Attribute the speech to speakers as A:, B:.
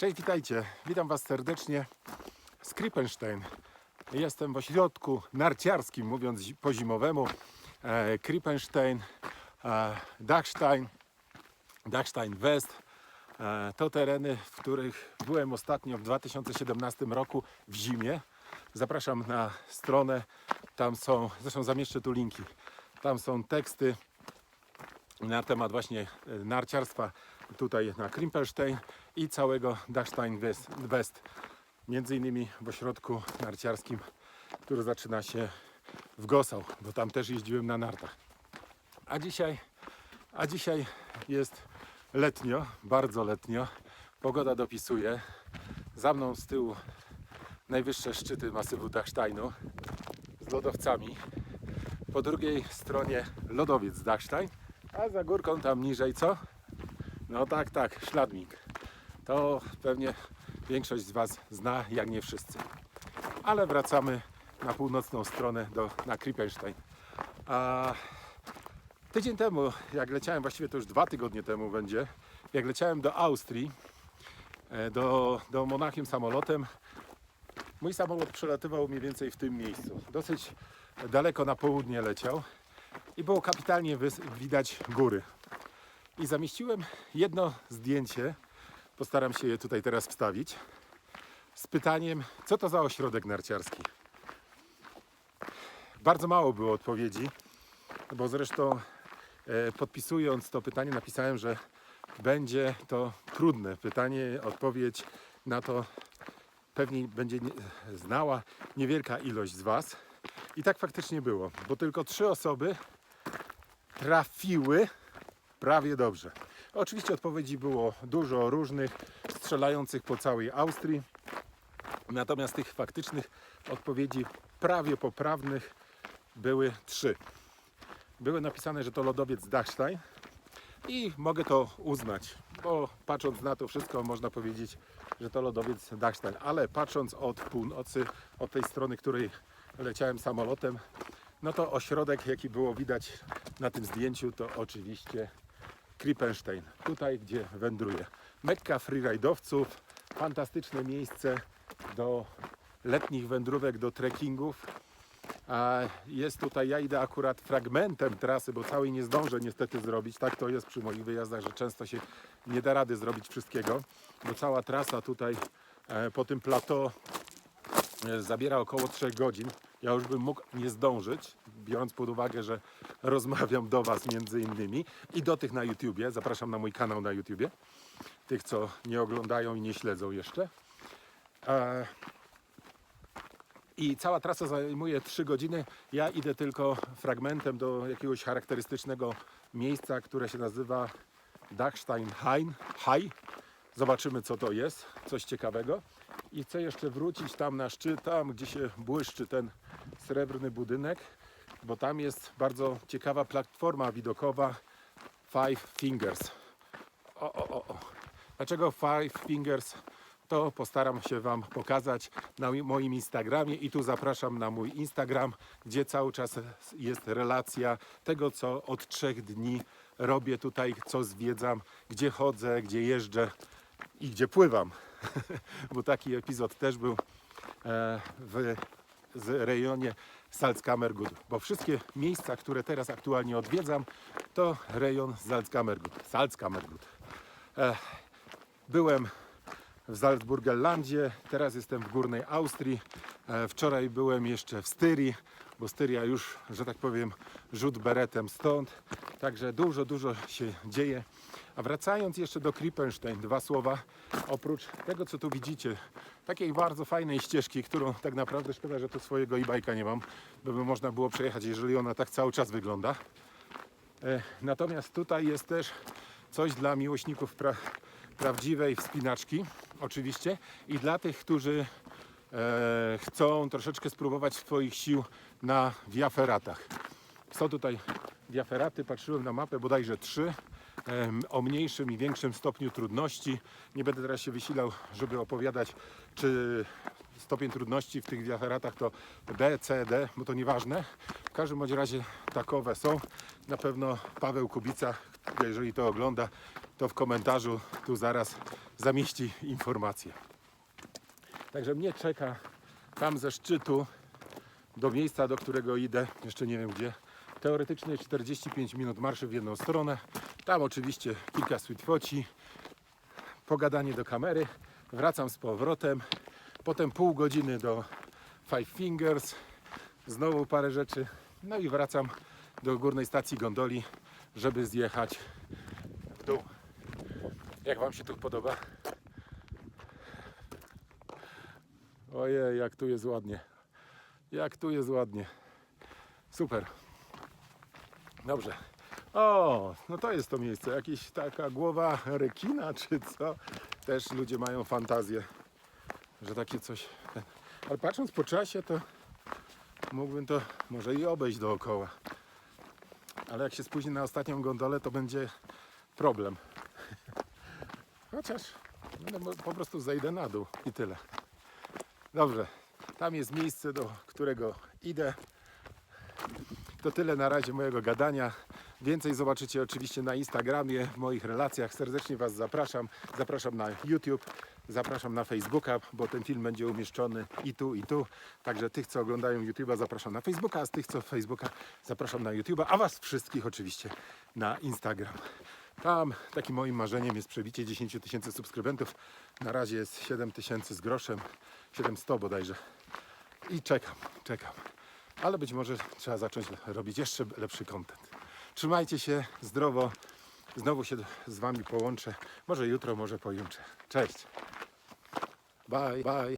A: Cześć, witajcie. Witam Was serdecznie z Krippenstein. Jestem w ośrodku narciarskim, mówiąc po zimowemu. E, Krippenstein, e, Dachstein, Dachstein West. E, to tereny, w których byłem ostatnio w 2017 roku w zimie. Zapraszam na stronę. Tam są, zresztą zamieszczę tu linki. Tam są teksty na temat właśnie e, narciarstwa tutaj na Krimperstein i całego Dachstein West, West. Między innymi w ośrodku narciarskim, który zaczyna się w Gosał, bo tam też jeździłem na nartach. A dzisiaj, a dzisiaj jest letnio, bardzo letnio. Pogoda dopisuje. Za mną z tyłu najwyższe szczyty masywu Dachsteinu z lodowcami. Po drugiej stronie lodowiec Dachstein, a za górką tam niżej co? No tak, tak, Szladming. To pewnie większość z Was zna, jak nie wszyscy. Ale wracamy na północną stronę do, na Krippenstein. A tydzień temu, jak leciałem, właściwie to już dwa tygodnie temu będzie, jak leciałem do Austrii, e, do, do Monachium samolotem, mój samolot przelatywał mniej więcej w tym miejscu. Dosyć daleko na południe leciał i było kapitalnie widać góry. I zamieściłem jedno zdjęcie, postaram się je tutaj teraz wstawić, z pytaniem, co to za ośrodek narciarski. Bardzo mało było odpowiedzi, bo zresztą e, podpisując to pytanie napisałem, że będzie to trudne pytanie, odpowiedź na to pewnie będzie znała niewielka ilość z Was. I tak faktycznie było, bo tylko trzy osoby trafiły prawie dobrze. Oczywiście odpowiedzi było dużo różnych, strzelających po całej Austrii. Natomiast tych faktycznych odpowiedzi prawie poprawnych były trzy. Były napisane, że to lodowiec Dachstein i mogę to uznać, bo patrząc na to wszystko można powiedzieć, że to lodowiec Dachstein, ale patrząc od północy, od tej strony, której leciałem samolotem, no to ośrodek, jaki było widać na tym zdjęciu, to oczywiście Krippenstein, tutaj gdzie wędruję. Mekka freeride'owców, fantastyczne miejsce do letnich wędrówek, do trekkingów. A jest tutaj, ja idę akurat fragmentem trasy, bo całej nie zdążę niestety zrobić. Tak to jest przy moich wyjazdach, że często się nie da rady zrobić wszystkiego, bo cała trasa tutaj e, po tym plateau zabiera około 3 godzin. Ja już bym mógł nie zdążyć, biorąc pod uwagę, że rozmawiam do Was między innymi i do tych na YouTubie. Zapraszam na mój kanał na YouTubie. Tych, co nie oglądają i nie śledzą jeszcze. E, I cała trasa zajmuje 3 godziny. Ja idę tylko fragmentem do jakiegoś charakterystycznego miejsca, które się nazywa Dachsteinhain. High. Zobaczymy, co to jest. Coś ciekawego. I chcę jeszcze wrócić tam na szczyt, tam gdzie się błyszczy ten srebrny budynek, bo tam jest bardzo ciekawa platforma widokowa Five Fingers. O, o, o, o. Dlaczego Five Fingers? To postaram się Wam pokazać na moim Instagramie i tu zapraszam na mój Instagram, gdzie cały czas jest relacja tego, co od trzech dni robię tutaj, co zwiedzam, gdzie chodzę, gdzie jeżdżę i gdzie pływam. Bo taki epizod też był e, w z rejonie Salzkammergut, bo wszystkie miejsca, które teraz aktualnie odwiedzam, to rejon Salzkammergut. Salzkammergut. E, byłem w Salzburgerlandzie, teraz jestem w Górnej Austrii. E, wczoraj byłem jeszcze w Styrii, bo Styria już, że tak powiem, rzut beretem stąd. Także dużo, dużo się dzieje. A wracając jeszcze do Krippenstein, dwa słowa. Oprócz tego, co tu widzicie, takiej bardzo fajnej ścieżki, którą tak naprawdę szkoda, że tu swojego e-bike'a nie mam, by można było przejechać, jeżeli ona tak cały czas wygląda. E, Natomiast tutaj jest też coś dla miłośników pra prawdziwej wspinaczki, oczywiście, i dla tych, którzy e, chcą troszeczkę spróbować swoich sił na wiaferatach. Są tutaj wiaferaty, patrzyłem na mapę, bodajże trzy, em, o mniejszym i większym stopniu trudności. Nie będę teraz się wysilał, żeby opowiadać, czy stopień trudności w tych wiaferatach to B, C, D, bo to nieważne. W każdym bądź razie takowe są. Na pewno Paweł Kubica, jeżeli to ogląda, to w komentarzu tu zaraz zamieści informację. Także mnie czeka tam ze szczytu do miejsca, do którego idę, jeszcze nie wiem gdzie. Teoretycznie 45 minut marszy w jedną stronę. Tam oczywiście kilka sweet foci, pogadanie do kamery, wracam z powrotem, potem pół godziny do Five Fingers, znowu parę rzeczy, no i wracam do górnej stacji gondoli, żeby zjechać w dół. Jak Wam się tu podoba? Ojej, jak tu jest ładnie. Jak tu jest ładnie. Super. Dobrze. O, no to jest to miejsce. Jakaś taka głowa rekina, czy co? Też ludzie mają fantazję, że takie coś. Ale patrząc po czasie, to mógłbym to może i obejść dookoła. Ale jak się spóźni na ostatnią gondolę, to będzie problem. Chociaż no, po prostu zejdę na dół i tyle. Dobrze, tam jest miejsce, do którego idę. To tyle na razie mojego gadania. Więcej zobaczycie oczywiście na Instagramie, w moich relacjach. Serdecznie Was zapraszam. Zapraszam na YouTube, zapraszam na Facebooka, bo ten film będzie umieszczony i tu, i tu. Także tych, co oglądają YouTube'a, zapraszam na Facebooka, a z tych, co Facebooka, zapraszam na YouTube'a, a Was wszystkich oczywiście na Instagram. Tam takim moim marzeniem jest przebicie 10 tysięcy subskrybentów. Na razie jest 7 tysięcy z groszem, 700 bodajże. I czekam, czekam. Ale być może trzeba zacząć robić jeszcze lepszy content. Trzymajcie się zdrowo. Znowu się z Wami połączę. Może jutro, może pojutrze. Cześć. Bye, bye.